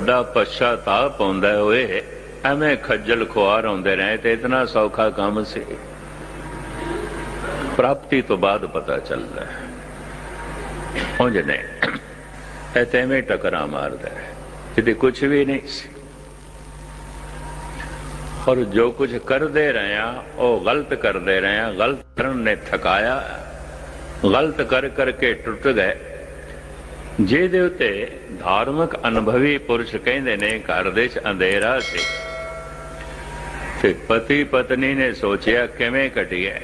ਵੱਡਾ ਪਛਤਾਪ ਆਉਂਦਾ ਓਏ, ਐਵੇਂ ਖੱਜਲ ਖੁਆਰ ਆਉਂਦੇ ਰਹੇ, ਤੇ ਇਤਨਾ ਸੌਖਾ ਕੰਮ ਸੀ। ਪ੍ਰਾਪਤੀ ਤੋਂ ਬਾਅਦ ਪਤਾ ਚੱਲਦਾ ਹੈ। ਉਂਝ ਨਹੀਂ, ਇਹ ਤੇ ਐਵੇਂ ਟਕਰਾ ਮਾਰਦਾ ਹੈ ਇਹਦੇ ਕੁਝ ਵੀ ਨਹੀਂ ਸੀ। ਔਰ ਜੋ ਕੁਝ ਕਰਦੇ ਰਹੇ ਆ ਉਹ ਗਲਤ ਕਰਦੇ ਰਹੇ ਆ ਗਲਤ ਕਰਨ ਨੇ ਥਕਾਇਆ, ਗਲਤ ਕਰ ਕਰਕੇ ਟੁੱਟ ਗਏ। ਜਿਹਦੇ ਉਤੇ ਧਾਰਮਿਕ ਅਨੁਭਵੀ ਪੁਰਸ਼ ਕਹਿੰਦੇ ਨੇ, ਘਰ ਦੇ ਚ ਅੰਧੇਰਾ ਸੀ। ਤੇ ਪਤੀ ਪਤਨੀ ਨੇ ਸੋਚਿਆ, ਕਿਵੇਂ ਕਟੀਏ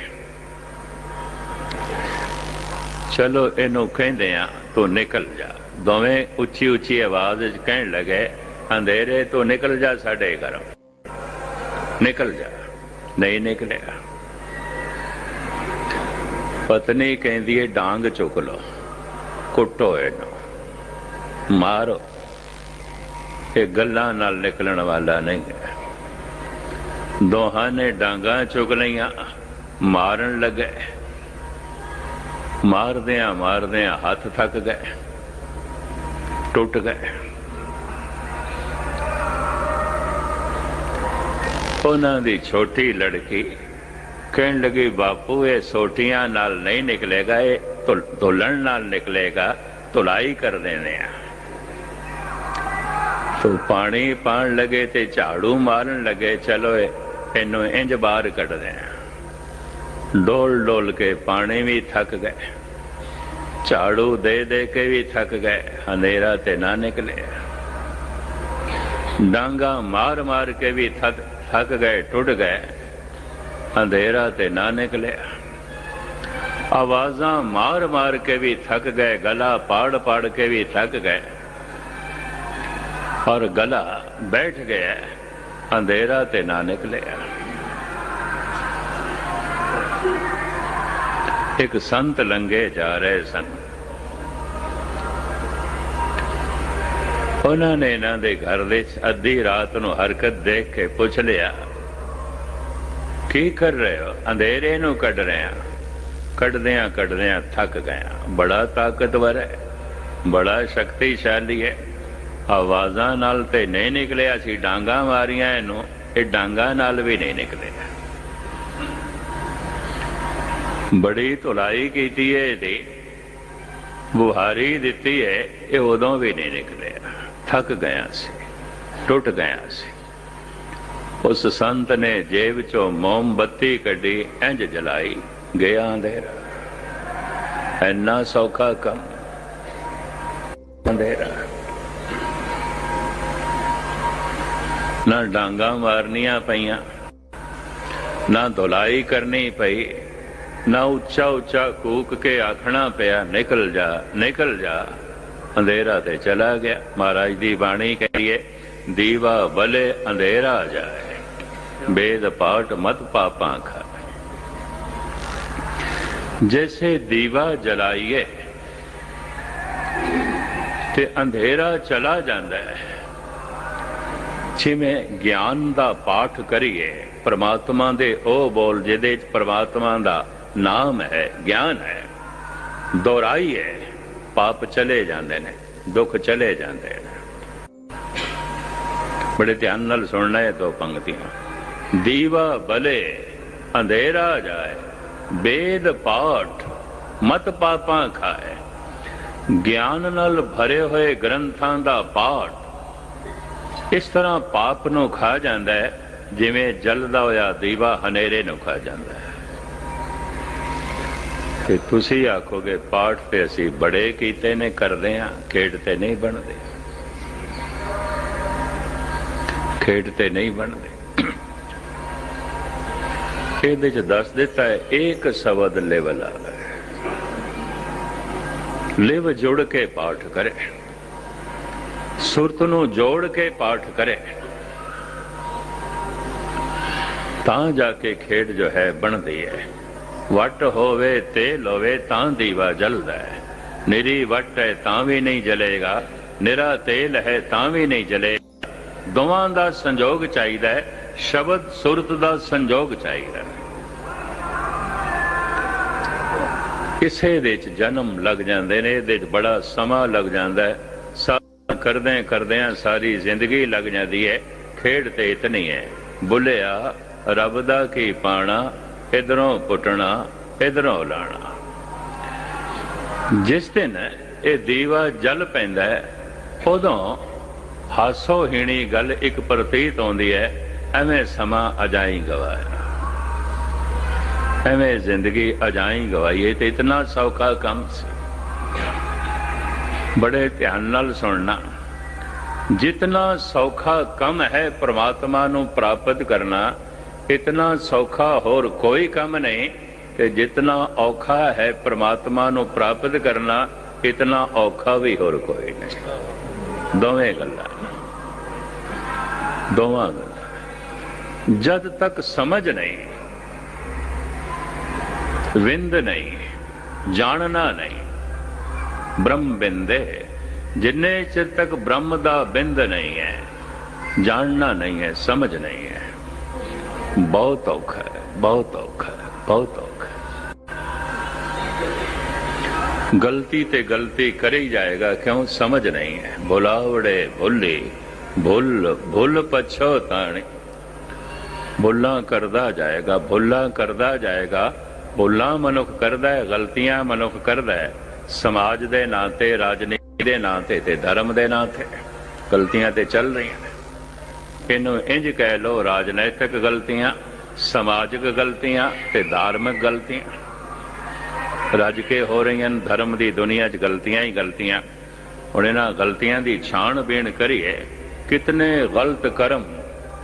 ਚਲੋ ਇਹਨੂੰ ਕਹਿੰਦੇ ਆ, ਤੂੰ ਨਿਕਲ ਜਾ। ਦੋਵੇਂ ਉੱਚੀ ਉੱਚੀ ਆਵਾਜ਼ ਵਿੱਚ ਕਹਿਣ ਲੱਗੇ, ਅੰਧੇਰੇ, ਤੋਂ ਨਿਕਲ ਜਾ ਸਾਡੇ ਘਰੋਂ। ਨਿਕਲ ਜਾ। ਨਹੀਂ ਨਿਕਲਿਆ। ਪਤਨੀ ਕਹਿੰਦੀ ਏ, ਡਾਂਗ ਚੁੱਕ ਲੋ ਕੁੱਟੋ ਇਹਨੂੰ। ਮਾਰੋ। ਇਹ ਗੱਲਾਂ ਨਾਲ ਨਿਕਲਣ ਵਾਲਾ ਨਹੀਂ ਹੈ। ਦੋਹਾਂ ਨੇ ਡਾਂਗਾ ਚੁੱਕ ਲਈਆਂ, ਮਾਰਨ ਲੱਗੇ। ਮਾਰਦਿਆਂ ਮਾਰਦਿਆਂ ਹੱਥ ਥੱਕ ਗਏ, ਟੁੱਟ ਗਏ। ਉਹਨਾਂ ਦੀ ਛੋਟੀ ਲੜਕੀ ਕਹਿਣ ਲੱਗੀ, ਬਾਪੂ, ਇਹ ਸੋਟੀਆਂ ਨਾਲ ਨਹੀਂ ਨਿਕਲੇਗਾ, ਇਹ ਧੁਲ- ਧੁੱਲਣ ਨਾਲ ਨਿਕਲੇਗਾ ਤੁਲਾਈ ਕਰ ਦੇਣੇ ਆ। ਤੋ ਪਾਣੀ ਪਾਣ ਲਗੇ ਤੇ ਝਾੜੂ ਮਾਰਨ ਲਗੇ, ਚਲੋ ਇਹ- ਇਹਨੂੰ ਇੰਜ ਬਾਹਰ ਕੱਢਦੇ ਆ ਡੋਲ ਡੋਲ ਕੇ ਪਾਣੀ ਵੀ ਥੱਕ ਗਏ। ਝਾੜੂ ਦੇ ਦੇ ਕੇ ਵੀ ਥੱਕ ਗਏ, ਹਨੇਰਾ ਤੇ ਨਾ ਨਿਕਲੇ। ਡਾਂਗਾ ਮਾਰ ਮਾਰ ਕੇ ਵੀ ਥੱਕ ਥੱਕ ਗਏ, ਟੁੱਟ ਗਏ। ਅੰਧੇਰਾ ਤੇ ਨਾ ਨਿਕਲਿਆ ਆਵਾਜ਼ਾਂ ਮਾਰ ਮਾਰ ਕੇ ਵੀ ਥੱਕ ਗਏ, ਗਲਾ ਪਾੜ ਪਾੜ ਕੇ ਵੀ ਥੱਕ ਗਏ। ਔਰ ਗਲਾ ਬੈਠ ਗਿਆ, ਅੰਧੇਰਾ ਤੇ ਨਾ ਨਿਕਲਿਆ। ਇੱਕ ਸੰਤ ਲੰਗੇ ਜਾ ਰਹੇ ਸਨ। ਉਹਨਾਂ ਨੇ ਇਹਨਾਂ ਦੇ ਘਰ ਦੇ ਅੱਧੀ ਰਾਤ ਨੂੰ ਹਰਕਤ ਦੇਖ ਕੇ ਪੁੱਛ ਲਿਆ, ਕੀ ਕਰ ਰਹੇ ਹੋ? ਅੰਧੇਰੇ ਨੂੰ ਕੱਢ ਰਹੇ ਆ? ਕੱਢਦਿਆਂ ਕੱਢਦਿਆਂ ਥੱਕ ਗਿਆ। ਬੜਾ ਤਾਕਤਵਰ ਹੈ। ਬੜਾ ਸ਼ਕਤੀਸ਼ਾਲੀ ਹੈ। ਆਵਾਜ਼ਾਂ ਨਾਲ ਤੇ ਨਹੀਂ ਨਿਕਲਿਆ ਸੀ, ਡਾਂਗਾ ਮਾਰੀਆਂ ਇਹਨੂੰ, ਇਹ ਡਾਂਗਾ ਨਾਲ ਵੀ ਨਹੀਂ ਨਿਕਲਿਆ। ਬੜੀ ਧੁਲਾਈ ਕੀਤੀ ਹੈ ਇਹਦੀ, ਬੁਹਾਰੀ ਦਿੱਤੀ ਹੈ ਇਹ ਉਦੋਂ ਵੀ ਨਹੀਂ ਨਿਕਲਿਆ। ਥੱਕ ਗਿਆ ਸੀ, ਟੁੱਟ ਗਿਆ ਸੀ। ਉਸ ਸੰਤ ਨੇ ਜੇਬ ਚੋਂ ਮੋਮਬੱਤੀ ਕੱਢੀ, ਇੰਜ ਜਲਾਈ, ਗਿਆ ਅੰਧੇਰਾ। ਐਨਾ ਸੌਖਾ ਕੰਮ, ਅੰਧੇਰਾ। ਨਾ ਡਾਂਗਾ ਮਾਰਨੀਆਂ ਪਈਆਂ, ਨਾ ਧੁਲਾਈ ਕਰਨੀ ਪਈ, ਨਾ ਉੱਚਾ ਉੱਚਾ ਕੂਕ ਕੇ ਆਖਣਾ ਪਿਆ, ਨਿਕਲ ਜਾ ਨਿਕਲ ਜਾ। ਅੰਧੇਰਾ ਤੇ ਚਲਾ ਗਿਆ। ਮਹਾਰਾਜ ਦੀ ਬਾਣੀ ਕਹੀਏ, ਦੀਵਾ ਬਲੇ ਅੰਧੇਰਾ ਜਾਏ। ਬੇਦ ਪਾਟ ਮਤ ਪਾਪਾਂ ਖਾ ਜੈਸੇ ਦੀਵਾ ਜਲਾਈਏ, ਤੇ ਅੰਧੇਰਾ ਚਲਾ ਜਾਂਦਾ ਹੈ। ਜਿਵੇਂ ਗਿਆਨ ਦਾ ਪਾਠ ਕਰੀਏ, ਪ੍ਰਮਾਤਮਾ ਦੇ ਉਹ ਬੋਲ ਜਿਹਦੇ ਚ ਪ੍ਰਮਾਤਮਾ ਦਾ ਨਾਮ ਹੈ, ਗਿਆਨ ਹੈ ਦੁਹਰਾਈ ਹੈ ਪਾਪ ਚਲੇ ਜਾਂਦੇ ਨੇ, ਦੁੱਖ ਚਲੇ ਜਾਂਦੇ ਨੇ। ਬੜੇ ਧਿਆਨ ਨਾਲ ਸੁਣਨਾ ਹੈ ਦੋ ਪੰਕਤੀਆਂ। ਦੀਵਾ ਬਲੇ, ਅੰਧੇਰਾ ਜਾਏ ਵੇਦ ਪਾਠ, ਮਤ ਪਾਪਾਂ ਖਾਏ। ਗਿਆਨ ਨਾਲ ਭਰੇ ਹੋਏ ਗ੍ਰੰਥਾਂ ਦਾ ਪਾਠ ਇਸ ਤਰ੍ਹਾਂ ਪਾਪ ਨੂੰ ਖਾ ਜਾਂਦਾ ਹੈ, ਜਿਵੇਂ ਜਲਦਾ ਹੋਇਆ ਦੀਵਾ ਹਨੇਰੇ ਨੂੰ ਖਾ ਜਾਂਦਾ ਹੈ। ਤੇ ਤੁਸੀਂ ਆਖੋਗੇ, ਪਾਠ ਤੇ ਅਸੀਂ ਬੜੇ ਕੀਤੇ ਨੇ, ਕਰਦੇ ਆ ਖੇਡ ਤੇ ਨਹੀਂ ਬਣਦੇ। ਖੇਡ ਤੇ ਨਹੀਂ ਬਣਦੇ। ਇਹਦੇ ਚ ਦੱਸ ਦਿੱਤਾ ਹੈ ਇੱਕ ਸ਼ਬਦ ਲੈਵਲ ਆ ਲਿਵ ਜੁੜ ਕੇ ਪਾਠ ਕਰੇ। ਸੁਰਤ ਨੂੰ ਜੋੜ ਕੇ ਪਾਠ ਕਰੇ। ਤਾਂ ਜਾ ਕੇ ਖੇਡ ਜੋ ਹੈ ਬਣਦੀ ਹੈ। ਵਟ ਹੋਵੇ ਤੇਲ ਹੋਵੇ ਤਾਂ ਦੀਵਾ ਜਲਦਾ ਹੈ। ਨਿਰੀ ਵਟ ਹੈ ਤਾਂ ਵੀ ਨਹੀਂ ਜਲੇਗਾ। ਨਿਰਾ ਤੇਲ ਹੈ ਤਾਂ ਵੀ ਨਹੀਂ ਜਲੇ ਦੋਵਾਂ ਦਾ ਸੰਜੋਗ ਚਾਹੀਦਾ ਹੈ। ਸ਼ਬਦ ਸੁਰਤ ਦਾ ਸੰਜੋਗ ਚਾਹੀਦਾ ਹੈ। ਕਿਸੇ ਦੇ ਚ ਜਨਮ ਲੱਗ ਜਾਂਦੇ ਨੇ, ਇਹਦੇ ਚ ਬੜਾ ਸਮਾਂ ਲੱਗ ਜਾਂਦਾ ਹੈ। ਕਰਦੇ ਕਰਦਿਆਂ ਸਾਰੀ ਜ਼ਿੰਦਗੀ ਲੱਗ ਜਾਂਦੀ ਹੈ। ਖੇਡ ਤੇ ਇਤਨੀ ਹੈ। ਬੁੱਲਿਆ, ਰੱਬ ਦਾ ਕੀ ਪਾਣਾ, ਇਧਰੋਂ ਪੁੱਟਣਾ, ਇਧਰੋਂ ਲਾਣਾ। ਜਿਸ ਦਿਨ ਇਹ ਦੀਵਾ ਜਲ ਪੈਂਦਾ ਹੈ, ਉਦੋਂ ਹਾਸੋ ਹੀਣੀ ਗੱਲ ਇੱਕ ਪ੍ਰਤੀਤ ਆਉਂਦੀ ਹੈ, ਐਵੇਂ ਸਮਾਂ ਅਜਾਈ ਗਵਾਇਆ ਐਵੇਂ ਜ਼ਿੰਦਗੀ ਅਜਾਈ ਗਵਾਈ ਤੇ ਇਤਨਾ ਸੌਖਾ ਕੰਮ ਸੀ। ਬੜੇ ਧਿਆਨ ਨਾਲ ਸੁਣਨਾ। ਜਿਤਨਾ ਸੌਖਾ ਕੰਮ ਹੈ ਪ੍ਰਮਾਤਮਾ ਨੂੰ ਪ੍ਰਾਪਤ ਕਰਨਾ, ਇਤਨਾ ਸੌਖਾ ਹੋਰ ਕੋਈ ਕੰਮ ਨਹੀਂ, ਤੇ ਜਿਤਨਾ ਔਖਾ ਹੈ ਪ੍ਰਮਾਤਮਾ ਨੂੰ ਪ੍ਰਾਪਤ ਕਰਨਾ, ਇਤਨਾ ਔਖਾ ਵੀ ਹੋਰ ਕੋਈ ਨਹੀਂ। ਦੋਵੇਂ ਗੱਲਾਂ। ਦੋਵਾਂ ਗੱਲਾਂ। ਜਦ ਤੱਕ ਸਮਝ ਨਹੀਂ, ਵਿੰਦ ਨਹੀਂ, ਜਾਣਨਾ ਨਹੀਂ ਬ੍ਰਹਮ ਬਿੰਦੇ ਜਿੰਨੇ ਚਿਰ ਤੱਕ ਬ੍ਰਹਮ ਦਾ ਬਿੰਦ ਨਹੀਂ ਹੈ, ਜਾਣਨਾ ਨਹੀਂ ਹੈ, ਸਮਝ ਨਹੀਂ ਹੈ, ਬਹੁਤ ਔਖਾ ਹੈ, ਬਹੁਤ ਔਖਾ ਹੈ, ਬਹੁਤ ਔਖਾ ਹੈ। ਗਲਤੀ ਤੇ ਗਲਤੀ ਕਰੀ ਜਾਏਗਾ, ਕਿਉਂ? ਸਮਝ ਨਹੀਂ ਹੈ। ਬੁਲਾਵੜੇ ਭੁੱਲੀ ਭੁੱਲ ਭੁੱਲ ਪਛੋਤਾਣੀ ਭੁੱਲਾਂ ਕਰਦਾ ਜਾਏਗਾ ਭੁੱਲਾਂ ਕਰਦਾ ਜਾਏਗਾ। ਭੁੱਲਾਂ ਮਨੁੱਖ ਕਰਦਾ ਹੈ, ਗਲਤੀਆਂ ਮਨੁੱਖ ਕਰਦਾ ਹੈ। ਸਮਾਜ ਦੇ ਨਾਂ ਤੇ ਰਾਜਨੀਤੀ ਦੇ ਨਾਂ ਤੇ ਤੇ ਧਰਮ ਦੇ ਨਾਂ ਤੇ ਗਲਤੀਆਂ ਤੇ ਚੱਲ ਰਹੀਆਂ ਨੇ। ਇਹਨੂੰ ਇੰਜ ਕਹਿ ਲੋ ਰਾਜਨੀਤਿਕ ਗਲਤੀਆਂ, ਸਮਾਜਿਕ ਗਲਤੀਆਂ ਤੇ ਧਾਰਮਿਕ ਗਲਤੀਆਂ। ਰੱਜ ਕੇ ਹੋ ਰਹੀਆਂ ਧਰਮ ਦੀ ਦੁਨੀਆ 'ਚ ਗਲਤੀਆਂ ਹੀ ਗਲਤੀਆਂ। ਹੁਣ ਇਹਨਾਂ ਗਲਤੀਆਂ ਦੀ ਛਾਣ ਬੀਣ ਕਰੀਏ, ਕਿਤਨੇ ਗਲਤ ਕਰਮ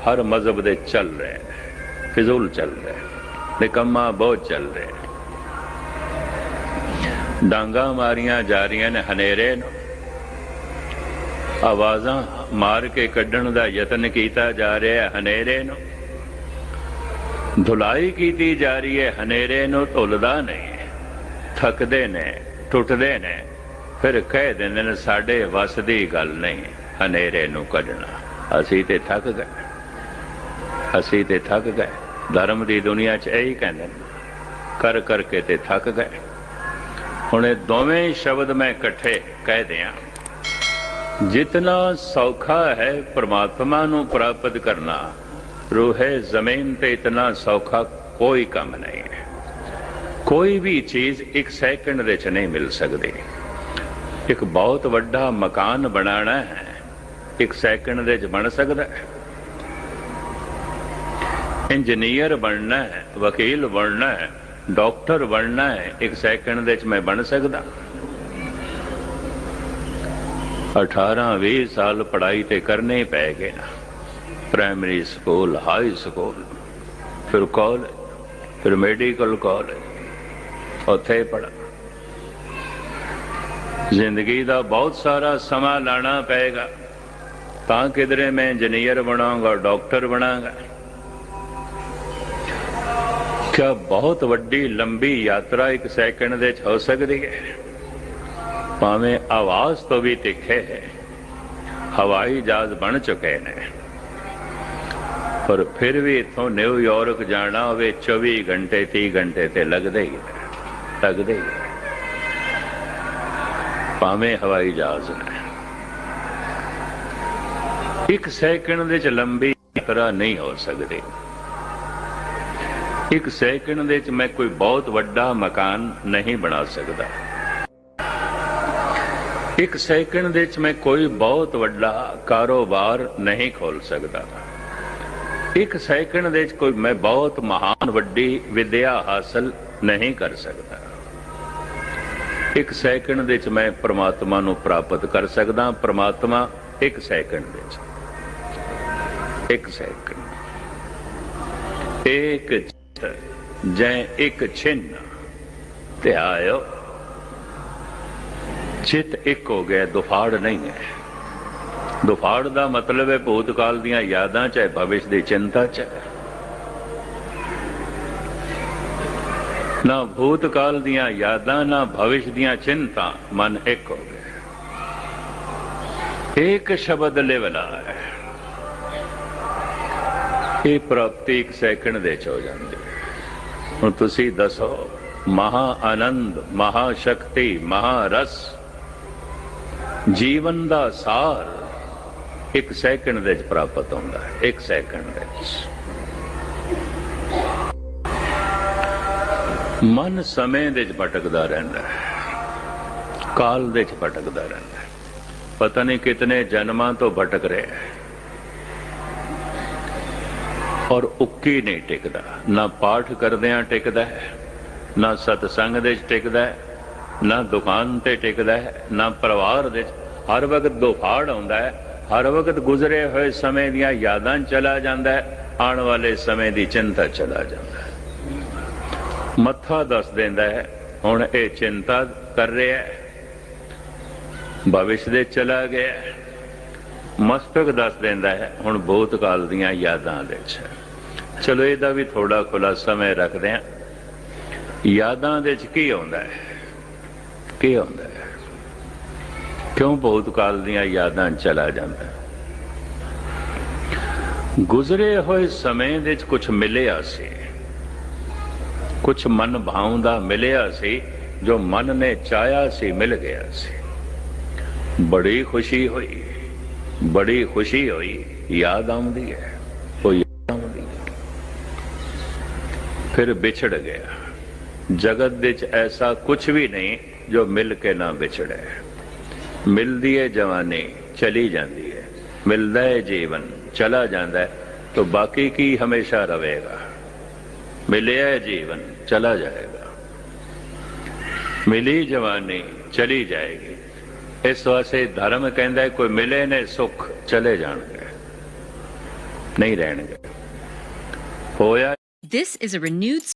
ਹਰ ਮਜ਼ਹਬ ਦੇ ਚੱਲ ਰਹੇ ਨੇ। ਫਿਜ਼ੂਲ ਚੱਲ ਰਹੇ ਨਿਕੰਮਾ ਬਹੁਤ ਚੱਲ ਰਹੇ ਡਾਂਗਾ ਮਾਰੀਆਂ ਜਾ ਰਹੀਆਂ ਨੇ ਹਨੇਰੇ ਨੂੰ। ਆਵਾਜ਼ਾਂ ਮਾਰ ਕੇ ਕੱਢਣ ਦਾ ਯਤਨ ਕੀਤਾ ਜਾ ਰਿਹਾ ਹੈ। ਹਨੇਰੇ ਨੂੰ ਧੁਲਾਈ ਕੀਤੀ ਜਾ ਰਹੀ ਹੈ। ਹਨੇਰੇ ਨੂੰ ਧੁੱਲਦਾ ਨਹੀਂ ਥੱਕਦੇ ਨੇ, ਟੁੱਟਦੇ ਨੇ। ਫਿਰ ਕਹਿ ਦਿੰਦੇ ਨੇ, ਸਾਡੇ ਵੱਸ ਦੀ ਗੱਲ ਨਹੀਂ ਹਨੇਰੇ ਨੂੰ ਕੱਢਣਾ। ਅਸੀਂ ਤੇ ਥੱਕ ਗਏ। ਅਸੀਂ ਤੇ ਥੱਕ ਗਏ। ਧਰਮ ਦੀ ਦੁਨੀਆ 'ਚ ਇਹੀ ਕਹਿੰਦੇ ਨੇ। ਕਰ ਕਰਕੇ ਤੇ ਥੱਕ ਗਏ। ਹੁਣ ਇਹ ਦੋਵੇਂ ਸ਼ਬਦ ਮੈਂ ਇਕੱਠੇ ਕਹਿ ਦਿਆਂ। ਜਿਤਨਾ ਸੌਖਾ ਹੈ ਪ੍ਰਮਾਤਮਾ ਨੂੰ ਪ੍ਰਾਪਤ ਕਰਨਾ, ਰੂਹੇ ਜ਼ਮੀਨ ਤੇ ਇਤਨਾ ਸੌਖਾ ਕੋਈ ਕੰਮ ਨਹੀਂ ਹੈ। ਕੋਈ ਵੀ ਚੀਜ਼ ਇੱਕ ਸੈਕਿੰਡ ਦੇ ਨਹੀਂ ਮਿਲ ਸਕਦੀ। ਇੱਕ ਬਹੁਤ ਵੱਡਾ ਮਕਾਨ ਬਣਾਉਣਾ ਹੈ, ਇੱਕ ਸੈਕਿੰਡ ਦੇ ਬਣ ਸਕਦਾ ਹੈ। ਇੰਜੀਨੀਅਰ ਬਣਨਾ ਹੈ, ਵਕੀਲ ਬਣਨਾ ਹੈ, ਡਾਕਟਰ ਬਣਨਾ ਹੈ, ਇੱਕ ਸੈਕਿੰਡ ਦੇ ਚ ਮੈਂ ਬਣ ਸਕਦਾ। 18 20 ਸਾਲ ਪੜ੍ਹਾਈ ਤੇ ਕਰਨੇ ਪੈ ਗਏ ਨਾ। ਪ੍ਰਾਇਮਰੀ ਸਕੂਲ ਹਾਈ ਸਕੂਲ ਫਿਰ ਕਾਲਜ ਫਿਰ ਮੈਡੀਕਲ ਕਾਲਜ ਉੱਥੇ ਪੜਾ ਜ਼ਿੰਦਗੀ ਦਾ ਬਹੁਤ ਸਾਰਾ ਸਮਾਂ ਲਾਣਾ ਪਏਗਾ। ਤਾਂ ਕਿਧਰੇ ਮੈਂ ਇੰਜੀਨੀਅਰ ਬਣਾਂਗਾ ਡਾਕਟਰ ਬਣਾਂਗਾ। ਕਿਆ ਬਹੁਤ ਵੱਡੀ ਲੰਬੀ ਯਾਤਰਾ ਇੱਕ ਸੈਕਿੰਡ ਦੇ ਚ ਹੋ ਸਕਦੀ ਹੈ। ਭਾਵੇਂ ਆਵਾਜ਼ ਤੋਂ ਵੀ ਤਿੱਖੇ ਹੈ, ਹਵਾਈ ਜਹਾਜ਼ ਬਣ ਚੁੱਕੇ ਨੇ। ਪਰ ਫਿਰ ਵੀ ਇਥੋਂ ਨਿਊਯਾਰਕ ਜਾਣਾ ਹੋਵੇ 24 ਘੰਟੇ 30 ਘੰਟੇ ਤੇ ਲੱਗਦੇ ਹੀ ਲੱਗਦੇ ਹੀ ਭਾਵੇਂ ਹਵਾਈ ਜਹਾਜ਼ ਨੇ। ਇੱਕ ਸੈਕਿੰਡ ਦੇ ਚ ਲੰਬੀ ਯਾਤਰਾ ਨਹੀਂ ਹੋ ਸਕਦੀ। ਇੱਕ ਸੈਕਿੰਡ ਦੇ ਚ ਮੈਂ ਕੋਈ ਬਹੁਤ ਵੱਡਾ ਮਕਾਨ ਨਹੀਂ ਬਣਾ ਸਕਦਾ। ਇੱਕ ਸੈਕਿੰਡ ਦੇ ਚ ਮੈਂ ਕੋਈ ਬਹੁਤ ਵੱਡਾ ਕਾਰੋਬਾਰ ਨਹੀਂ ਖੋਲ ਸਕਦਾ। ਇੱਕ ਸੈਕਿੰਡ ਦੇ ਵਿੱਚ ਕੋਈ ਮੈਂ ਬਹੁਤ ਮਹਾਨ ਵੱਡੀ ਵਿਦਿਆ ਹਾਸਲ ਨਹੀਂ ਕਰ ਸਕਦਾ। ਇੱਕ ਸੈਕਿੰਡ ਦੇ ਚ ਮੈਂ ਪ੍ਰਮਾਤਮਾ ਨੂੰ ਪ੍ਰਾਪਤ ਕਰ ਸਕਦਾ। ਪ੍ਰਮਾਤਮਾ, ਇੱਕ ਸੈਕਿੰਡ ਦੇ ਚ ਇੱਕ ਸੈਕਿੰਡ। ਇੱਕ ਜੈ ਇੱਕ ਛਿੰਨ। ਤੇ ਆਇਓ ਚਿੱਤ ਇੱਕ ਹੋ ਗਿਆ, ਦੁਫਾੜ ਨਹੀਂ ਹੈ। ਦੁਫਾੜ ਦਾ ਮਤਲਬ ਹੈ ਭੂਤਕਾਲ ਦੀਆਂ ਯਾਦਾਂ, ਚਾਹੇ ਭਵਿਸ਼ ਦੀ ਚਿੰਤਾ ਚ ਨਾ ਭੂਤਕਾਲ ਦੀਆਂ ਯਾਦਾਂ, ਨਾ ਭਵਿਸ਼ ਦੀਆਂ ਚਿੰਤਾ, ਮਨ ਇੱਕ ਹੋ ਗਿਆ। ਇੱਕ ਸ਼ਬਦ ਲੈਵਲਾ ਹੈ। ਇਹ ਪ੍ਰਾਪਤੀ ਇੱਕ ਸੈਕਿੰਡ ਦੇ ਚ ਹੋ ਜਾਂਦੀ ਹੁਣ ਤੁਸੀਂ ਦੱਸੋ ਮਹਾ ਆਨੰਦ ਮਹਾ ਸ਼ਕਤੀ ਮਹਾ ਰਸ ਜੀਵਨ ਦਾ ਸਾਰ ਇੱਕ ਸੈਕਿੰਡ ਦੇ ਵਿੱਚ ਪ੍ਰਾਪਤ ਹੁੰਦਾ ਹੈ, ਇੱਕ ਸੈਕਿੰਡ ਦੇ ਵਿੱਚ। ਮਨ ਸਮੇਂ ਦੇ ਵਿੱਚ ਭਟਕਦਾ ਰਹਿੰਦਾ ਹੈ, ਕਾਲ ਦੇ ਵਿੱਚ ਭਟਕਦਾ ਰਹਿੰਦਾ ਹੈ। ਪਤਾ ਨਹੀਂ ਕਿਤਨੇ ਜਨਮਾਂ ਤੋਂ ਭਟਕ ਰਿਹਾ ਹੈ। ਔਰ ਉੱਕੀ ਨਹੀਂ ਟਿਕਦਾ, ਨਾ ਪਾਠ ਕਰਦਿਆਂ ਟਿਕਦਾ ਹੈ, ਨਾ ਸਤਸੰਗ ਦੇ ਵਿੱਚ ਟਿਕਦਾ ਹੈ ਨਾ ਦੁਕਾਨ ਤੇ ਟਿਕਦਾ ਹੈ, ਨਾ ਪਰਿਵਾਰ ਦੇ ਹਰ ਵਕਤ ਦੁਫਾੜ ਆਉਂਦਾ ਹੈ, ਹਰ ਵਕਤ ਗੁਜ਼ਰੇ ਹੋਏ ਸਮੇਂ ਦੀਆਂ ਯਾਦਾਂ ਚਲਾ ਜਾਂਦਾ ਹੈ, ਆਉਣ ਵਾਲੇ ਸਮੇਂ ਦੀ ਚਿੰਤਾ ਚਲਾ ਜਾਂਦਾ ਹੈ। ਮੱਥਾ ਦੱਸ ਦਿੰਦਾ ਹੈ, ਹੁਣ ਇਹ ਚਿੰਤਾ ਕਰ ਰਿਹਾ ਹੈ। ਭਵਿਸ਼ ਦੇ ਚਲਾ ਗਿਆ ਮਸਤਕ ਦੱਸ ਦਿੰਦਾ ਹੈ, ਹੁਣ ਬਹੁਤ ਕਾਲ ਦੀਆਂ ਯਾਦਾਂ ਦੇ ਵਿੱਚ ਚਲੋ, ਇਹਦਾ ਵੀ ਥੋੜਾ ਖੁਲਾਸਾ ਮੈਂ ਰੱਖਦੇ ਹਾਂ। ਯਾਦਾਂ ਦੇ ਵਿੱਚ ਕੀ ਆਉਂਦਾ ਹੈ? ਕੀ ਆਉਂਦਾ ਹੈ? ਕਿਉਂ ਬਹੁਤ ਕਾਲ ਦੀਆਂ ਯਾਦਾਂ ਚਲਾ ਜਾਂਦਾ ਗੁਜ਼ਰੇ ਹੋਏ ਸਮੇਂ ਦੇ ਵਿੱਚ ਕੁਝ ਮਿਲਿਆ ਸੀ। ਕੁਝ ਮਨ ਭਾਉਂਦਾ ਮਿਲਿਆ ਸੀ, ਜੋ ਮਨ ਨੇ ਚਾਹਿਆ ਸੀ, ਮਿਲ ਗਿਆ ਸੀ। ਬੜੀ ਖੁਸ਼ੀ ਹੋਈ, ਬੜੀ ਖੁਸ਼ੀ ਹੋਈ, ਯਾਦ ਆਉਂਦੀ ਹੈ ਉਹ ਯਾਦ ਆਉਂਦੀ ਹੈ। ਫਿਰ ਵਿਛੜ ਗਿਆ। ਜਗਤ ਵਿੱਚ ਐਸਾ ਕੁਝ ਵੀ ਨਹੀਂ ਜੋ ਮਿਲ ਕੇ ਨਾ ਵਿਛੜੇ। ਮਿਲਦੀ ਹੈ ਜਵਾਨੀ, ਚਲੀ ਜਾਂਦੀ ਹੈ ਮਿਲਦਾ ਹੈ ਜੀਵਨ, ਚਲਾ ਜਾਂਦਾ ਹੈ ਤਾਂ ਬਾਕੀ ਕੀ ਹਮੇਸ਼ਾ ਰਹੇਗਾ ਮਿਲਿਆ ਹੈ ਜੀਵਨ, ਚਲਾ ਜਾਏਗਾ। ਮਿਲੀ ਜਵਾਨੀ, ਚਲੀ ਜਾਏਗੀ। ਇਸ ਵਾਸਤੇ ਧਰਮ ਕਹਿੰਦਾ ਕੋਈ ਮਿਲੇ ਨੇ ਸੁੱਖ, ਚਲੇ ਜਾਣਗੇ। ਨਹੀਂ ਰਹਿਣਗੇ। ਹੋਇਆ This is a renewed